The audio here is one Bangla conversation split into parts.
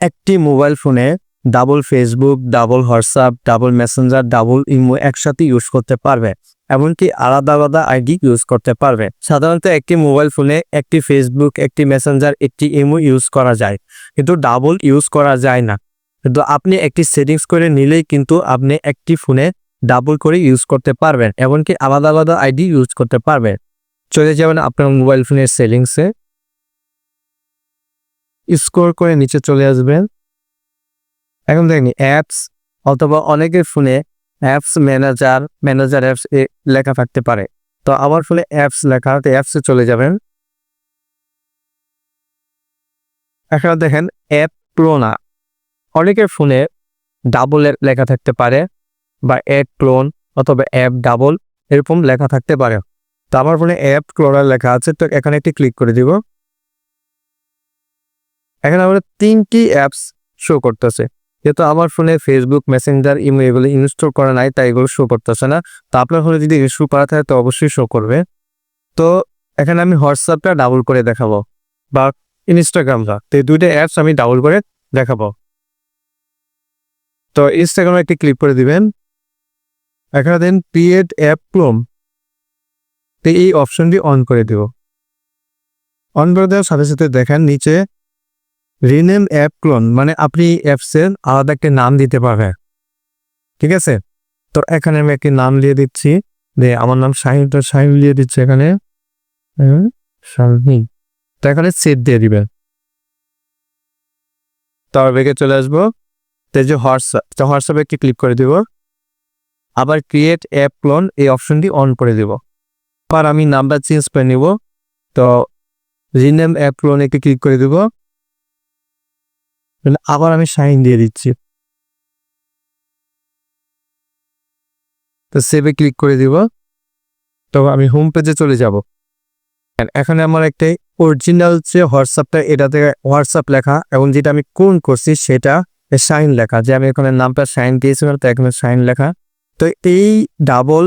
একটি মোবাইল ফোনে double Facebook, double WhatsApp, double Messenger, double imo একসাথে ইউজ করতে পারবে, এমনকি আলাদা আলাদা আইডি ইউজ করতে পারবে। সাধারণত একটি মোবাইল ফোনে একটি ফেসবুক, একটি মেসেঞ্জার, একটি ইমো ইউজ করা যায়, কিন্তু ডাবল ইউজ করা যায় না। কিন্তু আপনি একটি সেটিংস করে নিলেই কিন্তু আপনি একটি ফোনে ডাবল করে ইউজ করতে পারবেন, এমনকি আলাদা আলাদা আইডি ইউজ করতে পারবেন। চলে যাবেন আপনার মোবাইল ফোনের সেটিংসে। স্কোর করে নিচে চলে আসবেন। এখন দেখেন, অ্যাপস অথবা অনেকের ফোনে অ্যাপস ম্যানেজার ম্যানেজার অ্যাপস লেখা থাকতে পারে। তো আমার ফোনে অ্যাপস লেখা তো অ্যাপসে চলে যাবেন। এখন দেখেন, অ্যাপ ক্লোনা অনেকের ফোনে ডাবল লেখা থাকতে পারে বা অ্যাড ক্লোন অথবা অ্যাপ ডাবল এরকম লেখা থাকতে পারে। তো আমার ফোনে অ্যাপ ক্লোনার লেখা আছে, তো এখানে একটি ক্লিক করে দিব। এখানে আমরা তিনটি অ্যাপস শো করতেছে। যেহেতু আমার ফোনে ফেসবুক মেসেঞ্জার ইমো এগুলো ইনস্টল করা নাই, তাই এগুলো শো করতেছে না। তো আপনার ফোনে যদি ইস্যু করা থাকে, তো অবশ্যই শো করবে। তো এখানে আমি হোয়াটসঅ্যাপটা ডাবল করে দেখাবো, বা ইনস্টাগ্রামটা তো এই দুইটা অ্যাপস আমি ডাবল করে দেখাবো। তো ইনস্টাগ্রামে একটি ক্লিক করে দিবেন। এখানে দেন ক্রিয়েট অ্যাপ ক্লোম তো এই অপশনটি অন করে দিব। অন করে দেওয়ার সাথে সাথে দেখেন নিচে রিনেম অ্যাপ ক্লোন মানে আপনি অ্যাপসের আলাদা একটা নাম দিতে পারবেন। ঠিক আছে? তো এখানে আমি একটি নাম দিয়ে দিচ্ছি। যে আমার নাম শাহিন তো শাহিন দিয়ে দিচ্ছি এখানে। হুম, শাহিন। তো এখানে সেট দিয়ে দিবেন। তার বেগে চলে আসব। তো যে হোয়াটসঅ্যাপ তো হোয়াটসঅ্যাপে একটি ক্লিক করে দিব। আবার ক্রিয়েট অ্যাপ ক্লোন এই অপশনটি অন করে দিব। আবার আমি নাম্বার চেঞ্জ করে নিব। তো রিনেম অ্যাপ ক্লোন একটি ক্লিক করে দিব। তাহলে আবার আমি সাইন দিয়ে দিচ্ছি। তো সেভে ক্লিক করে দিব। তো আমি হোম পেজে চলে যাব। এখানে আমার একটা অরিজিনাল যে হোয়াটসঅ্যাপটা এটাতে হোয়াটসঅ্যাপ লেখা এবং যেটা আমি কোন করছি সেটা সাইন লেখা। যে আমি এখানে নামটা সাইন দিয়েছিলাম তো এখানে সাইন লেখা। তো এই ডাবল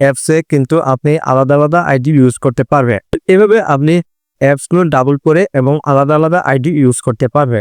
অ্যাপসে কিন্তু আপনি আলাদা আলাদা আইডি ইউজ করতে পারবে এভাবে আপনি অ্যাপসগুলো ডাবল করে এবং আলাদা আলাদা আইডি ইউজ করতে পারবে